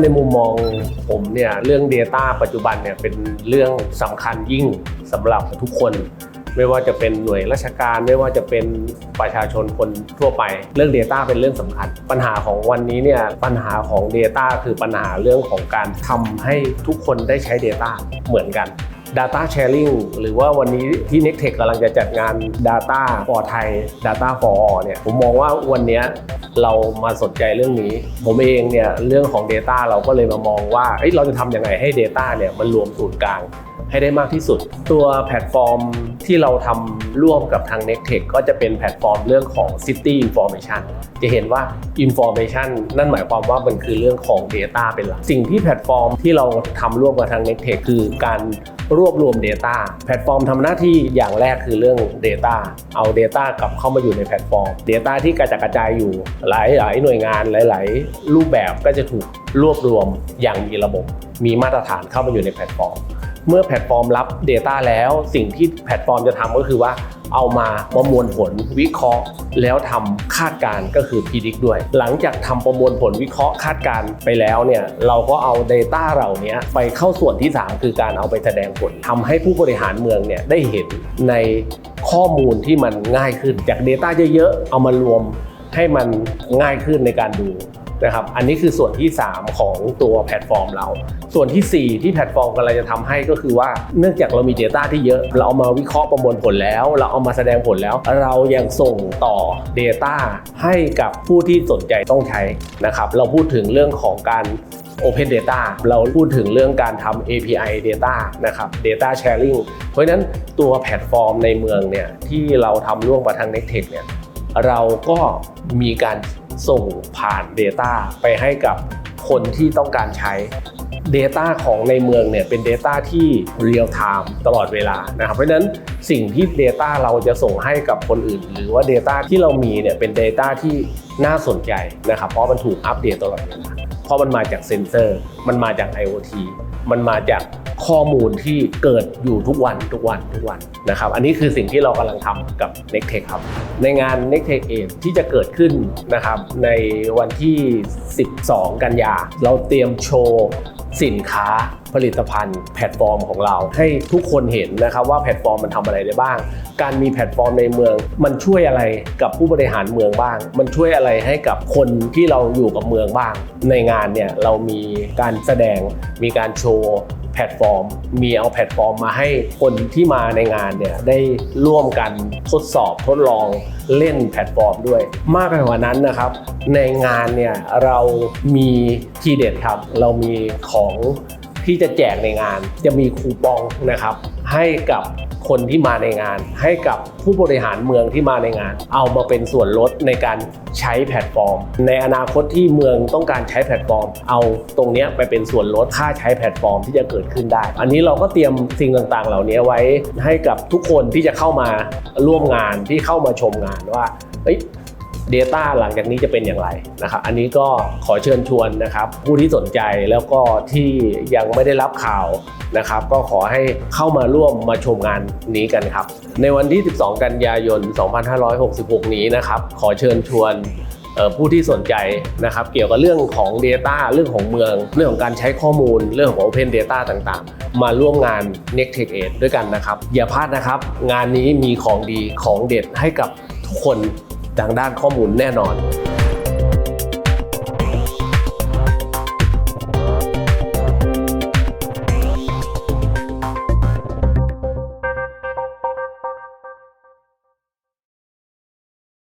ในมุมมองผมเนี่ยเรื่อง Data ปัจจุบันเนี่ยเป็นเรื่องสำคัญยิ่งสำหรับทุกคน ไม่ว่าจะเป็นหน่วยราชการ ไม่ว่าจะเป็นประชาชนคนทั่วไป เรื่อง Data เป็นเรื่องสำคัญ ปัญหาของวันนี้เนี่ยปัญหาของ Data คือปัญหาเรื่องของการทำให้ทุกคนได้ใช้ Data เหมือนกัน Data Sharing หรือว่าวันนี้ที่ n e x t e c h กำลังจะจัดงาน Data for Thai Data for All เนี่ยผมมองว่าวันนี้เรามาสนใจเรื่องนี้ ผมเองเนี่ยเรื่องของ Data เราก็เลยมามองว่าเเราจะทำยังไงให้ Data เนี่ยมันรวมศูนย์กลาง ให้ได้มากที่สุด ตัวแพลตฟอร์มที่เราทำร่วมกับทาง n e c t e c h ก็จะเป็นแพลตฟอร์มเรื่องของ City Information จะเห็นว่า Information นั่นหมายความว่ามันคือเรื่องของ Data เป็นหลัก สิ่งที่แพลตฟอร์มที่เราทำร่วมกับทาง n e c t e c h คือการรวบรวม Data แพลตฟอร์มทำหน้าที่อย่างแรกคือเรื่อง Data เอา Data กลับเข้ามาอยู่ในแพลตฟอร์ม Data ที่กระจัดกระจายอยู่หลายหลายหน่วยงานหลาย ๆ รูปแบบก็จะถูกรวบรวมอย่างมีระบบ มีมาตรฐานเข้ามาอยู่ในแพลตฟอร์ม เมื่อแพลตฟอร์มรับ Data แล้ว สิ่งที่แพลตฟอร์มจะทำก็คือว่าเอามาประมวลผลวิเคราะห์ แล้วทำคาดการณ์ก็คือ predict ด้วย หลังจากทำประมวลผลวิเคราะห์คาดการณ์ไปแล้วเนี่ยเราก็เอา Data เหล่านี้ไปเข้าส่วนที่ 3 คือการเอาไปแสดงผลทำให้ผู้บริหารเมืองเนี่ยได้เห็นในข้อมูลที่มันง่ายขึ้นจาก Data เยอะๆเอามารวมให้มันง่ายขึ้นในการดู นะครับอันนี้คือส่วนที่ 3 ของตัวแพลตฟอร์มเรา ส่วนทีสี่4 ที่แพลตฟอร์มกำลังจะทำให้ก็คือว่าเนื่องจากเรามี Data ที่เยอะ เราเอามาวิเคราะห์ประมวลผลแล้ว เราเอามาแสดงผลแล้ว เรายังส่งต่อ Data ให้กับผู้ที่สนใจต้องใช้นะครับเราพูดถึงเรื่องของการ Open Data เราพูดถึงเรื่องการทำ API Data นะครับ Data Sharing เพราะฉะนั้นตัวแพลตฟอร์มในเมืองเนี่ยที่เราทำร่วมกับทาง n e c t e c h เนี่ยเราก็มีการ ส่งผ่าน Data ไปให้กับคนที่ต้องการใช้ Data ของในเมืองเนี่ยเป็น Data ที่ real time ตลอดเวลานะครับเพราะฉะนั้นสิ่งที่ Data เราจะส่งให้กับคนอื่น หรือว่า Data ที่เรามีเนี่ยเป็น Data ที่น่าสนใจนะครับเพราะมันถูกอัปเดตตลอดเวลาเพราะมันมาจากเซ็นเซอร์ มันมาจาก IoT มันมาจาก ข้อมูลที่เกิดอยู่ทุกวันทุกวันทุกวันนะครับ อันนี้คือสิ่งที่เรากำลังทำกับ n e c t e c h ครับ ในงาน n e c t e c h เองที่จะเกิดขึ้นนะครับในวันที่ 12 กันยา เราเตรียมโชว์สินค้าผลิตภัณฑ์แพลตฟอร์มของเราให้ทุกคนเห็นนะครับว่าแพลตฟอร์มมันทำอะไรได้บ้าง การมีแพลตฟอร์มในเมือง มันช่วยอะไรกับผู้บริหารเมืองบ้าง มันช่วยอะไรให้กับคนที่เราอยู่กับเมืองบ้าง ในงานเนี่ยเรามีการแสดงมีการโชว์ แพลตฟอร์ม มีเอาแพลตฟอร์มมาให้คนที่มาในงานเนี่ยได้ร่วมกันทดสอบทดลองเล่นแพลตฟอร์มด้วย มากไปกว่านั้นนะครับ ในงานเนี่ยเรามีทีเด็ดครับ เรามีของ ที่จะแจกในงาน จะมีคูปองนะครับ ให้กับคนที่มาในงาน ให้กับผู้บริหารเมืองที่มาในงาน เอามาเป็นส่วนลดในการใช้แพลตฟอร์ม ในอนาคตที่เมืองต้องการใช้แพลตฟอร์ม เอาตรงนี้ไปเป็นส่วนลดค่าใช้แพลตฟอร์มที่จะเกิดขึ้นได้ อันนี้เราก็เตรียมสิ่งต่างๆ เหล่านี้ไว้ให้กับทุกคนที่จะเข้ามาร่วมงานที่เข้ามาชมงานว่า Data หลังจากนี้จะเป็นอย่างไรนะครับอันนี้ก็ขอเชิญชวนนะครับ ผู้ที่สนใจแล้วก็ที่ยังไม่ได้รับข่าวนะครับ ก็ขอให้เข้ามาร่วมมาชมงานนี้กันครับ ในวันที่ 12 กันยายน 2566 นี้นะครับ ขอเชิญชวนผู้ที่สนใจนะครับ เกี่ยวกับเรื่องของ Data เรื่องของเมือง เรื่องของการใช้ข้อมูล เรื่องของ Open Data ต่างๆ มาร่วมงาน Next Tech Ed ด้วยกันนะครับ อย่าพลาดนะครับ งานนี้มีของดีของเด็ดให้กับทุกคน ทางด้านข้อมูลแน่นอน